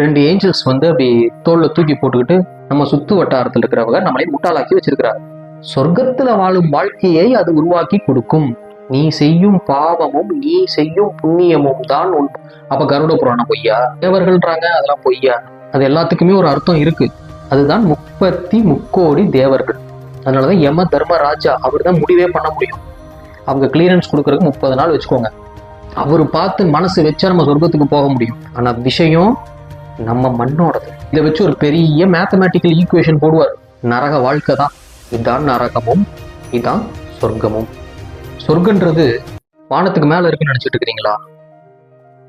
ரெண்டு ஏஞ்சல்ஸ் வந்து அப்படி தோல்ல தூக்கி போட்டுக்கிட்டு நம்ம சுத்து வட்டாரத்தில் இருக்கிறவங்க நம்மளை முட்டாளாக்கி வச்சிருக்கிறார். சொர்க்கத்துல வாழும் வாழ்க்கையை அது உருவாக்கி கொடுக்கும். நீ செய்யும் பாவமும் நீ செய்யும் புண்ணியமும் தான் உன். அப்ப கருட புராணம் பொய்யா? தேவர்கள்ன்றாங்க அதெல்லாம் பொய்யா? அது எல்லாத்துக்குமே ஒரு அர்த்தம் இருக்கு. அதுதான் முப்பத்தி முக்கோடி தேவர்கள். அதனாலதான் யம தர்மராஜா அவர் தான் முடிவே பண்ண முடியும். அவங்க கிளியரன்ஸ் கொடுக்கறதுக்கு முப்பது நாள் வச்சுக்கோங்க. அவர் பார்த்து மனசு வச்சா நம்ம சொர்க்கத்துக்கு போக முடியும். ஆனா விஷயம் நம்ம மண்ணோடது. இதை வச்சு ஒரு பெரிய மேத்தமேட்டிக்கல் ஈக்குவேஷன் போடுவார். நரக வாழ்க்கை தான். இதான் நரகமும் இதான் சொர்க்கமும். சொர்க்கன்றது வானத்துக்கு மேல இருக்குன்னு நினைச்சிட்டு இருக்கிறீங்களா?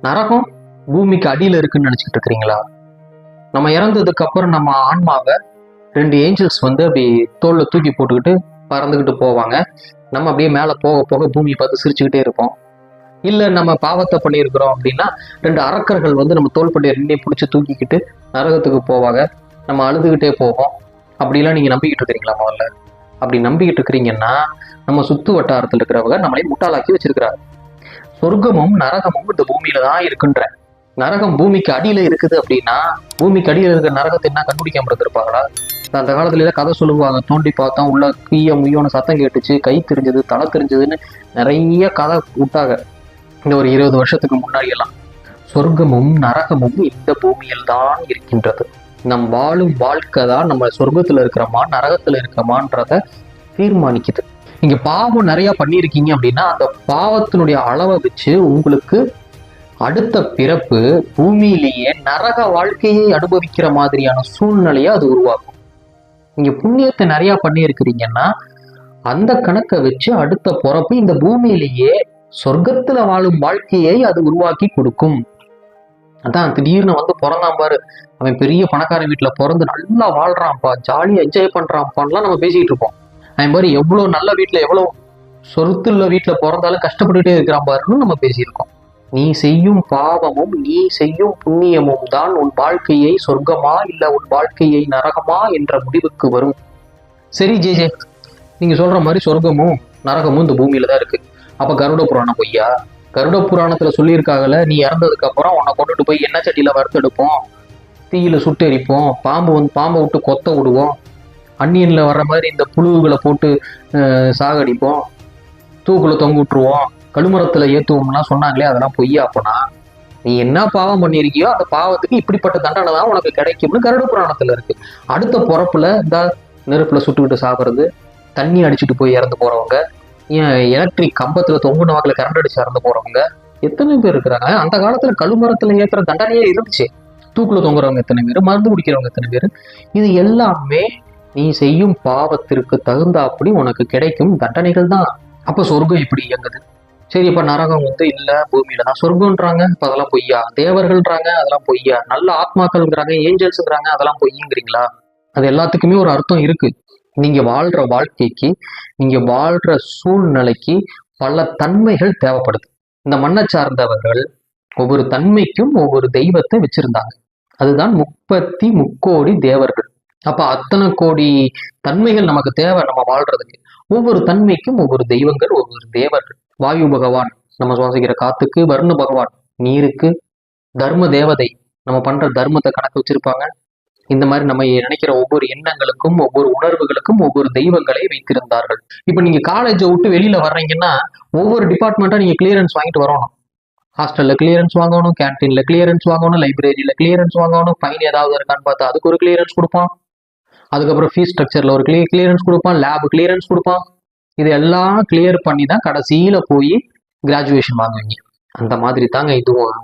நரகம் பூமிக்கு அடியில இருக்குன்னு நினைச்சிட்டு இருக்கிறீங்களா? நம்ம இறந்ததுக்கு அப்புறம் நம்ம ஆன்மாவை ரெண்டு ஏஞ்சல்ஸ் வந்து அப்படி தோல்ல தூக்கி போட்டுக்கிட்டு பறந்துக்கிட்டு போவாங்க. நம்ம அப்படியே மேலே போக போக பூமியை பார்த்து சிரிச்சுக்கிட்டே இருப்போம். இல்லை நம்ம பாவத்தை பண்ணியிருக்கிறோம் அப்படின்னா ரெண்டு அரக்கர்கள் வந்து நம்ம தோள்பட்டையை ரெண்டையும் பிடிச்சி தூக்கிக்கிட்டு நரகத்துக்கு போவாங்க. நம்ம அழுதுகிட்டே போவோம். அப்படிலாம் நீங்கள் நம்பிக்கிட்டு இருக்கிறீங்களா முதல்ல? அப்படி நம்பிக்கிட்டு இருக்கிறீங்கன்னா நம்ம சுத்து வட்டாரத்தில் இருக்கிறவங்க நம்மளை முட்டாளாக்கி வச்சிருக்கிறாங்க சொர்க்கமும் நரகமும் இந்த பூமியில தான் இருக்குன்ற. நரகம் பூமிக்கு அடியில இருக்குது அப்படின்னா பூமிக்கு அடியில இருக்கிற நரகத்தை என்ன கண்டுபிடிக்காம இருந்திருப்பாங்களா அந்த காலத்துல எல்லாம் கதை சொல்லுவாங்க. தோண்டி பார்த்தா உள்ள கீய முய்யோன்னு சத்தம் கேட்டுச்சு கை தெரிஞ்சது தலை தெரிஞ்சதுன்னு நிறைய கதை விட்டாங்க இந்த ஒரு இருபது வருஷத்துக்கு முன்னாடி எல்லாம் சொர்க்கமும் நரகமும் இந்த பூமியில் தான் இருக்கின்றது. நம் வாழும் வாழ்க்கை தான் நம்ம சொர்க்கத்துல இருக்கிறோமா நரகத்துல இருக்கிறோமான்றத தீர்மானிக்குது. நீங்க பாவம் நிறைய பண்ணியிருக்கீங்க அப்படின்னா அந்த பாவத்தினுடைய அளவை வச்சு உங்களுக்கு அடுத்த பிறப்பு பூமியிலேயே நரக வாழ்க்கையை அனுபவிக்கிற மாதிரியான சூழ்நிலையை அது உருவாக்கும். நீங்க புண்ணியத்தை நிறைய பண்ணியிருக்கிறீங்கன்னா அந்த கணக்கை வச்சு அடுத்த பிறப்பு இந்த பூமியிலேயே சொர்க்கத்துல வாழும் வாழ்க்கையை அது உருவாக்கி கொடுக்கும். அதான் திடீர்னு வந்து பிறந்தான் பாரு. அவன் பெரிய பணக்கார வீட்டுல பிறந்து நல்லா வாழ்றான்ப்பா ஜாலியா என்ஜாய் பண்றான்ப்பான்லாம் நம்ம பேசிக்கிட்டு இருப்போம். அவன் பாரு எவ்வளவு நல்ல வீட்டுல எவ்வளவு சொத்துள்ள வீட்டுல பிறந்தாலும் கஷ்டப்பட்டுட்டே இருக்கிறான் பாருன்னு நம்ம பேசியிருக்கோம். நீ செய்யும் பாவமும் நீ செய்யும் புண்ணியமும் தான் உன் வாழ்க்கையை சொர்க்கமா இல்ல உன் வாழ்க்கையை நரகமா என்ற முடிவுக்கு வரும். சரி ஜே ஜே நீங்க சொல்ற மாதிரி சொர்க்கமும் நரகமும் இந்த பூமியில தான் இருக்கு. அப்ப கருட புராணம் பொய்யா? கருட புராணத்துல சொல்லியிருக்காங்கல்ல நீ இறந்ததுக்கு அப்புறம் உன்னை கொண்டுட்டு போய் எண்ணெய் சட்டியில வறுத்தெடுப்போம் தீயில சுட்டு எரிப்போம். பாம்பு வந்து பாம்பை விட்டு கொத்த விடுவோம். அன்னியன்ல வர்ற மாதிரி இந்த புழுவுகளை போட்டு சாகடிப்போம். தூக்குல தொங்க விட்டுருவோம். கழுமரத்துல ஏத்துவோம்லாம் சொன்னாங்களே அதெல்லாம் பொய்யா அப்பனா? நீ என்ன பாவம் பண்ணியிருக்கியோ அந்த பாவத்துக்கு இப்படிப்பட்ட தண்டனை தான் உனக்கு கிடைக்கும்னு கருட புராணத்துல இருக்கு. அடுத்த பிறப்புல இந்த நெருப்புல சுட்டுக்கிட்டு சாப்பிட்றது தண்ணி அடிச்சுட்டு போய் இறந்து போறவங்க எலக்ட்ரிக் கம்பத்துல தொங்குன வாக்குல கரண்ட் அடிச்சு இறந்து போறவங்க? எத்தனை பேர் இருக்கிறாங்க? அந்த காலத்துல கழுமரத்துல ஏற்கிற தண்டனையே இருந்துச்சு. தூக்குல தொங்குறவங்க எத்தனை பேர்? மருந்து குடிக்கிறவங்க எத்தனை பேர்? இது எல்லாமே நீ செய்யும் பாவத்திற்கு தகுந்தாப்படி உனக்கு கிடைக்கும் தண்டனைகள் தான். அப்ப சொர்க்கம் இப்படி இயங்குது. சரி இப்ப நரகம் வந்து இல்ல பூமியில தான் சொர்க்கம்ன்றாங்க. இப்ப அதெல்லாம் பொய்யா? தேவர்கள்ன்றாங்க அதெல்லாம் பொய்யா? நல்ல ஆத்மாக்கள்ங்கிறாங்க ஏஞ்சல்ஸ்ங்கிறாங்க அதெல்லாம் பொய்யுங்கிறீங்களா? அது எல்லாத்துக்குமே ஒரு அர்த்தம் இருக்கு. நீங்க வாழ்ற வாழ்க்கைக்கு நீங்க வாழ்ற சூழ்நிலைக்கு பல தன்மைகள் தேவைப்படுது. இந்த மண்ணை சார்ந்தவர்கள் ஒவ்வொரு தன்மைக்கும் ஒவ்வொரு தெய்வத்தை வச்சிருந்தாங்க. அதுதான் முப்பத்தி முக்கோடி தேவர்கள். அப்ப அத்தனை கோடி தன்மைகள் நமக்கு தேவை நம்ம வாழ்றதுக்கு. ஒவ்வொரு தன்மைக்கும் ஒவ்வொரு தெய்வங்கள் ஒவ்வொரு தேவர்கள். வாயு பகவான் நம்ம சுவாசிக்கிற காத்துக்கு வருண பகவான் நீருக்கு தர்ம தேவதை. நம்ம பண்ற தர்மத்தை கணக்கு வச்சிருப்பாங்க. இந்த மாதிரி நம்ம நினைக்கிற ஒவ்வொரு எண்ணங்களுக்கும் ஒவ்வொரு உணர்வுகளுக்கும் ஒவ்வொரு தெய்வங்களை வைத்திருந்தார்கள். இப்போ நீங்க காலேஜை விட்டு வெளியில வர்றீங்கன்னா ஒவ்வொரு டிபார்ட்மெண்ட்டா நீங்க கிளியரன்ஸ் வாங்கிட்டு வரணும். ஹாஸ்டல்ல கிளியரன்ஸ் வாங்கணும் கேன்டீன்ல கிளியரன்ஸ் வாங்கணும் லைப்ரரியில கிளியரன்ஸ் வாங்கணும் ஃபைன் ஏதாவது இருக்கான்னு பார்த்தா அதுக்கு ஒரு கிளியரன்ஸ் கொடுப்பான். அதுக்கப்புறம் ஃபீஸ் ஸ்ட்ரக்சர்ல ஒரு கிளியர் கிளியரன்ஸ் கொடுப்பான் லேப் கிளியரன்ஸ் கொடுப்பான். இது எல்லாம் கிளியர் பண்ணி தான் கடைசியில போய் கிராஜுவேஷன் வாங்குவீங்க. அந்த மாதிரி தாங்க இதுவும்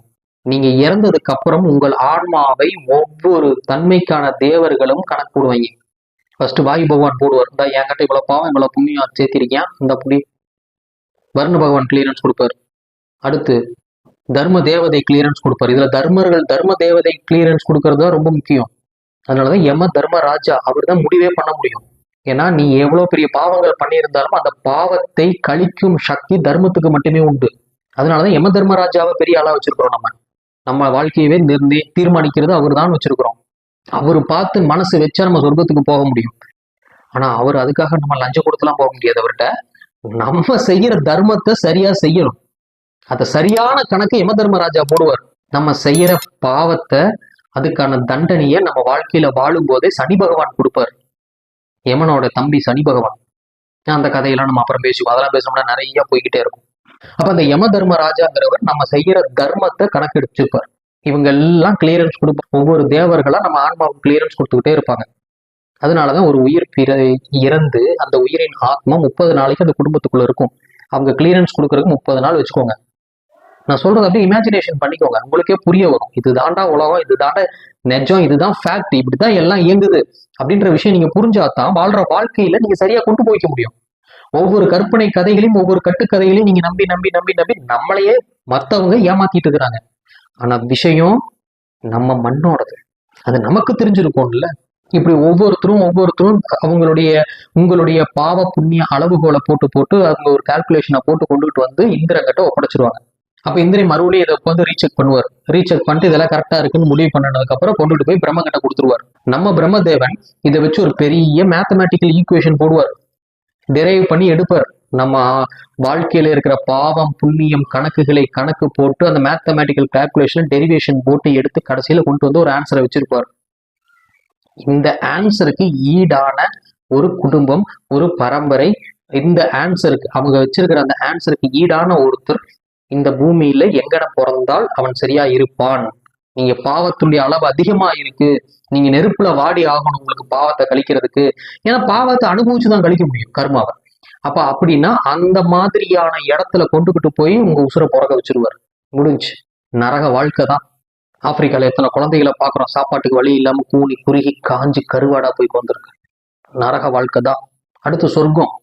நீங்க இறந்ததுக்கு அப்புறம் உங்கள் ஆன்மாவை ஒவ்வொரு தன்மைக்கான தேவர்களும் கணக்கு போடுவாங்க ஃபர்ஸ்ட் வாயு பகவான் போடுவார் இந்த என்கிட்ட இவ்வளவு பாவம் இவ்வளவு புண்ணியம் சேர்த்திருக்கேன். இந்த புண்ணிய வருண பகவான் கிளியரன்ஸ் கொடுப்பார். அடுத்து தர்ம தேவதை கிளியரன்ஸ் கொடுப்பார். இதுல தர்மர்கள் தர்ம தேவதை கிளியரன்ஸ் கொடுக்கறது தான் ரொம்ப முக்கியம். அதனாலதான் யம தர்ம ராஜா அவர் தான் முடிவே பண்ண முடியும். ஏன்னா நீ எவ்வளவு பெரிய பாவங்கள் பண்ணியிருந்தாலும் அந்த பாவத்தை கழிக்கும் சக்தி தர்மத்துக்கு மட்டுமே உண்டு. அதனாலதான் யம தர்மராஜாவை பெரிய ஆளா வச்சிருக்கிறோம் நம்ம. நம்ம வாழ்க்கையவே நிர்ணய தீர்மானிக்கிறது அவர் தான் வச்சிருக்கிறோம். அவர் பார்த்து மனசு வச்சா நம்ம சொர்க்கத்துக்கு போக முடியும். ஆனா அவர் அதுக்காக நம்ம லஞ்சம் கொடுத்துலாம் போக முடியாது அவர்கிட்ட. நம்ம செய்யற தர்மத்தை சரியா செய்யணும். அந்த சரியான கணக்கு யம தர்மராஜா போடுவார். நம்ம செய்யற பாவத்தை அதுக்கான தண்டனையை நம்ம வாழ்க்கையில வாழும் போதே சனி பகவான் கொடுப்பார். யமனோட தம்பி சனி பகவான். அந்த கதையெல்லாம் நம்ம அப்புறம் பேசுவோம் அதெல்லாம் பேசணும்னா நிறைய போய்கிட்டே இருக்கும். அப்ப அந்த யம தர்ம ராஜாங்கிறவர் நம்ம செய்யற தர்மத்தை கணக்கெடுத்துப்பார். இவங்க எல்லாம் கிளியரன்ஸ் கொடுப்ப ஒவ்வொரு தேவர்களா நம்ம ஆன்மாவுக்கு கிளியரன்ஸ் கொடுத்துக்கிட்டே இருப்பாங்க. அதனாலதான் ஒரு உயிர் பிற இறந்து அந்த உயிரின் ஆத்மா முப்பது நாளைக்கு அந்த குடும்பத்துக்குள்ள இருக்கும். அவங்க கிளியரன்ஸ் கொடுக்கறதுக்கு முப்பது நாள் வச்சுக்கோங்க. நான் சொல்றது அப்படியே இமேஜினேஷன் பண்ணிக்கோங்க. உங்களுக்கே புரிய வரும். இது தாண்டா உலகம் இது தாண்டா நெஜம் இதுதான் ஃபேக்ட் இப்படிதான் எல்லாம் இயங்குது. அப்படின்ற விஷயம் நீங்க புரிஞ்சாதான் வாழ்ற வாழ்க்கையில நீங்க சரியா கொண்டு போய்க்க முடியும். ஒவ்வொரு கற்பனை கதைகளையும் ஒவ்வொரு கட்டுக்கதைகளையும் நீங்க நம்பி நம்பி நம்பி நம்பி நம்மளையே மத்தவங்க ஏமாத்திட்டு இருக்கிறாங்க. ஆனா விஷயம் நம்ம மண்ணோடது. அது நமக்கு தெரிஞ்சிருக்கோம்ல. இப்படி ஒவ்வொருத்தரும் ஒவ்வொருத்தரும் அவங்களுடைய உங்களுடைய பாவ புண்ணிய அளவுகோலை போட்டு போட்டு அவங்க ஒரு கால்குலேஷனை போட்டு கொண்டுகிட்டு வந்து இந்திரங்கிட்ட ஒப்படைச்சிருவாங்க. அப்ப இந்திரன் மறுபடியும் இதை வந்து ரீசெக் பண்ணுவார். ரீசெக் பண்ணிட்டு இதெல்லாம் கரெக்டா இருக்குன்னு முடிவு பண்ணதுக்கு அப்புறம் கொண்டுட்டு போய் பிரம்ம கிட்ட கொடுத்துருவார். நம்ம பிரம்மதேவன் இதை வச்சு ஒரு பெரிய மேத்தமேட்டிக்கல் ஈக்குவேஷன் போடுவார். டெரைவ் பண்ணி எடுப்பார். நம்ம வாழ்க்கையில இருக்கிற பாவம் புண்ணியம் கணக்குகளை கணக்கு போட்டு அந்த மேத்தமேட்டிக்கல் கால்குலேஷன் டெரிவேஷன் போட்டு எடுத்து கடைசியில கொண்டு வந்து ஒரு ஆன்சரை வச்சிருப்பார். இந்த ஆன்சருக்கு ஈடான ஒரு குடும்பம் ஒரு பரம்பரை இந்த ஆன்சருக்கு அவங்க வச்சிருக்கிற அந்த ஆன்சருக்கு ஈடான ஒருத்தர் இந்த பூமியில எங்கட பிறந்தால் அவன் சரியா இருப்பான். நீங்க பாவத்துடைய அளவு அதிகமா இருக்கு. நீங்க நெருப்புல வாடி ஆகணும் உங்களுக்கு பாவத்தை கழிக்கிறதுக்கு. ஏன்னா பாவத்தை அனுபவிச்சுதான் கழிக்க முடியும் கர்மாவை. அப்ப அப்படின்னா அந்த மாதிரியான இடத்துல கொண்டுகிட்டு போய் உங்க உசுரை புறக்க வச்சிருவார். முடிஞ்சு. நரக வாழ்க்கை தான். ஆப்பிரிக்கால எத்தனை குழந்தைகளை பாக்குறோம் சாப்பாட்டுக்கு வழி இல்லாம கூனி குறுகி காஞ்சி கருவாடா போய் கொண்டிருக்கு நரக வாழ்க்கை தான். அடுத்து சொர்க்கம்.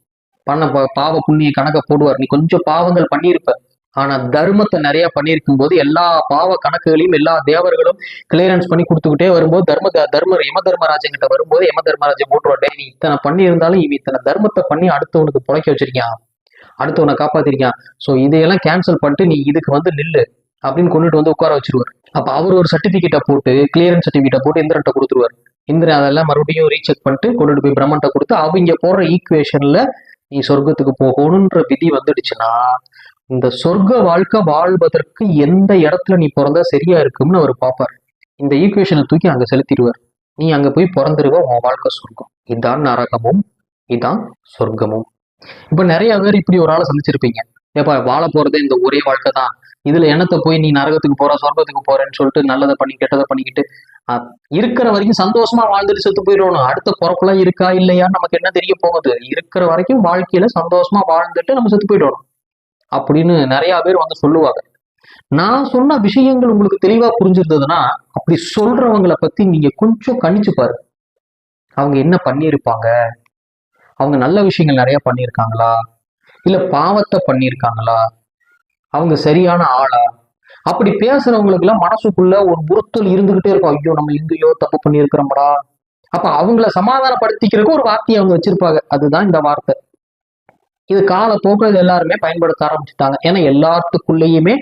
பண்ண பாவ புண்ணிய கணக்க போடுவார். நீ கொஞ்சம் பாவங்கள் பண்ணியிருப்ப. ஆனா தர்மத்தை நிறைய பண்ணியிருக்கும் போது எல்லா பாவ கணக்குகளையும் எல்லா தேவர்களும் கிளியரன்ஸ் பண்ணி கொடுத்துக்கிட்டே வரும்போது தர்ம தர்ம யம தர்மராஜங்கிட்ட வரும்போது யம தர்மராஜன் போட்டுருவாட்டே நீ இத்தனை பண்ணியிருந்தாலும் இவன் இத்தனை தர்மத்தை பண்ணி அடுத்தவனுக்கு புழைக்க வச்சிருக்கான். அடுத்தவனை காப்பாத்திருக்கான். சோ இதையெல்லாம் கேன்சல் பண்ணிட்டு நீ இதுக்கு வந்து நில்லு. அப்படின்னு கொண்டுட்டு வந்து உட்கார வச்சிருவார். அப்ப அவர் ஒரு சர்டிபிகேட்டை போட்டு கிளியரன்ஸ் சர்டிபிகேட்டை போட்டு இந்திரன்ட்ட கொடுத்துருவார். இந்திரன் அதெல்லாம் மறுபடியும் ரீசெக் பண்ணிட்டு கொண்டுட்டு போய் பிரம்மன்ட்ட கொடுத்து அவங்க போடுற ஈக்குவேஷன்ல நீ சொர்க்கத்துக்கு போகணுன்ற விதி வந்துடுச்சுன்னா இந்த சொர்க்க வாழ்க்கை வாழ்வதற்கு எந்த இடத்துல நீ பிறந்தா சரியா இருக்கும்னு அவர் பார்ப்பார். இந்த ஈக்குவேஷனை தூக்கி அங்க செலுத்திடுவார். நீ அங்க போய் பிறந்துருவ உன் வாழ்க்கை சொர்க்கம். இதான் நரகமும் இதான் சொர்க்கமும். இப்ப நிறைய பேர் இப்படி ஒரு ஆளை சந்திச்சிருப்பீங்க. ஏப்பா வாழ போறதே இந்த ஒரே வாழ்க்கை தான். இதுல என்னத்தை போய் நீ நரகத்துக்கு போற சொர்க்கத்துக்கு போறேன்னு சொல்லிட்டு நல்லதை பண்ணி கெட்டதை பண்ணிக்கிட்டு அஹ், இருக்கிற வரைக்கும் சந்தோஷமா வாழ்ந்துட்டு செத்து போயிடணும் அடுத்த பிறப்புலாம் இருக்கா இல்லையான்னு நமக்கு என்ன தெரிய போகுது? இருக்கிற வரைக்கும் வாழ்க்கையில சந்தோஷமா வாழ்ந்துட்டு நம்ம செத்து போயிடணும் அப்படின்னு நிறைய பேர் வந்து சொல்லுவாங்க. நான் சொன்ன விஷயங்கள் உங்களுக்கு தெளிவா புரிஞ்சிருந்ததுன்னா அப்படி சொல்றவங்களை பத்தி நீங்க கொஞ்சம் கணிச்சு பாரு அவங்க என்ன பண்ணியிருப்பாங்க? அவங்க நல்ல விஷயங்கள் நிறைய பண்ணியிருக்காங்களா? இல்ல பாவத்தை பண்ணியிருக்காங்களா? அவங்க சரியான ஆளா? அப்படி பேசுறவங்களுக்கு எல்லாம் மனசுக்குள்ள ஒரு உறுத்தல் இருந்துகிட்டே இருக்கும். ஐயோ நம்ம எங்கேயோ தப்பு பண்ணியிருக்கிறோம்டா. அப்ப அவங்கள சமாதானப்படுத்திக்கிறதுக்கு ஒரு வார்த்தையை அவங்க வச்சிருப்பாங்க. அதுதான் இந்த வார்த்தை. இது காலப்போக்கில் இது எல்லாருமே பயன்படுத்த ஆரம்பிச்சுட்டாங்க. ஏன்னா எல்லாத்துக்குள்ளேயுமே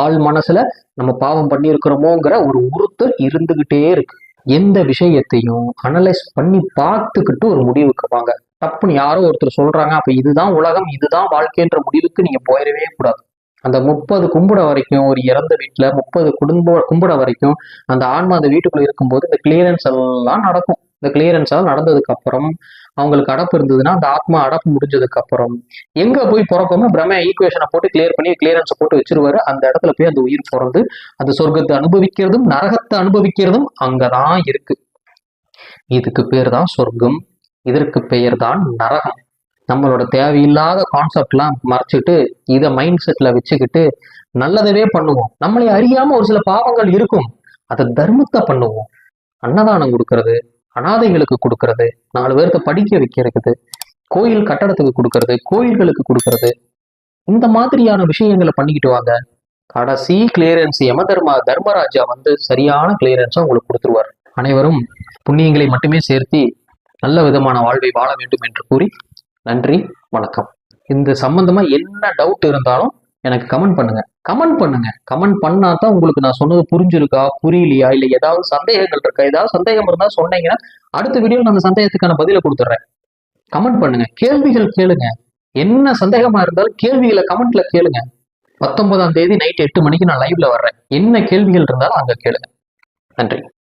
ஆள் மனசுல நம்ம பாவம் பண்ணியிருக்கிறோமோங்கிற ஒரு உறுத்தல் இருந்துகிட்டே இருக்கு. எந்த விஷயத்தையும் அனலைஸ் பண்ணி பார்த்துக்கிட்டு ஒரு முடிவுக்கு வாங்க. தப்புன்னு யாரோ ஒருத்தர் சொல்றாங்க அப்ப இதுதான் உலகம் இதுதான் வாழ்க்கைன்ற முடிவுக்கு நீங்க போயிடவே கூடாது. அந்த முப்பது கும்பிட வரைக்கும் ஒரு இறந்த வீட்டுல முப்பது குடும்ப கும்பிட வரைக்கும் அந்த ஆன்மா அந்த வீட்டுக்குள்ள இருக்கும்போது இந்த கிளியரன்ஸ் எல்லாம் நடக்கும். இந்த கிளியரன்ஸ் எல்லாம் நடந்ததுக்கு அப்புறம் அவங்களுக்கு அடப்பு இருந்ததுன்னா அந்த ஆத்மா அடப்பு முடிஞ்சதுக்கு அப்புறம் எங்க போய் பிறக்கோமோ பிரம்ம ஈக்குவேஷனை போட்டு கிளியர் பண்ணி கிளியரன்ஸை போட்டு வச்சிருவாரு. அந்த இடத்துல போய் அந்த உயிர் பிறந்து அந்த சொர்க்கத்தை அனுபவிக்கிறதும் நரகத்தை அனுபவிக்கிறதும் அங்கதான் இருக்கு. இதுக்கு பேர் தான் சொர்க்கம். இதற்கு பெயர் தான் நரகம். நம்மளோட தேவையில்லாத கான்செப்ட்லாம் மறைச்சிட்டு இதை மைண்ட் செட்ல வச்சுக்கிட்டு நல்லதவே பண்ணுவோம். நம்மளை அறியாம ஒரு சில பாவங்கள் இருக்கும். அதை தர்மத்தை பண்ணுவோம். அன்னதானம் கொடுக்கறது அனாதைகளுக்கு கொடுக்கறது நாலு பேர்த்த படிக்க வைக்கிறது கோயில் கட்டடத்துக்கு கொடுக்கறது கோயில்களுக்கு கொடுக்கறது. இந்த மாதிரியான விஷயங்களை பண்ணிக்கிட்டு வாங்க. கடைசி கிளியரன்ஸ் யம தர்மா தர்மராஜா வந்து சரியான கிளியரன்ஸை உங்களுக்கு கொடுத்துருவார். அனைவரும் புண்ணியங்களை மட்டுமே சேர்த்து நல்ல விதமான வாழ்வை வாழ வேண்டும் என்று கூறி நன்றி வணக்கம். இந்த சம்பந்தமா என்ன டவுட் இருந்தாலும் எனக்கு கமெண்ட் பண்ணுங்க. கமெண்ட் பண்ணுங்க. கமெண்ட் பண்ணா தான் உங்களுக்கு நான் சொன்னது புரிஞ்சிருக்கா புரியலையா இல்ல ஏதாவது சந்தேகங்கள் இருக்கா? ஏதாவது சந்தேகம் இருந்தா சொன்னீங்கன்னா அடுத்த வீடியோ நான் அந்த சந்தேகத்துக்கான பதிலை கொடுத்துட்றேன் கமெண்ட் பண்ணுங்க. கேள்விகள் கேளுங்க. என்ன சந்தேகமா இருந்தாலும் கேள்விகளை கமெண்ட்ல கேளுங்க. பத்தொன்பதாம் தேதி நைட் எட்டு மணிக்கு நான் லைவ்ல வர்றேன். என்ன கேள்விகள் இருந்தாலும் அங்க கேளுங்க. நன்றி.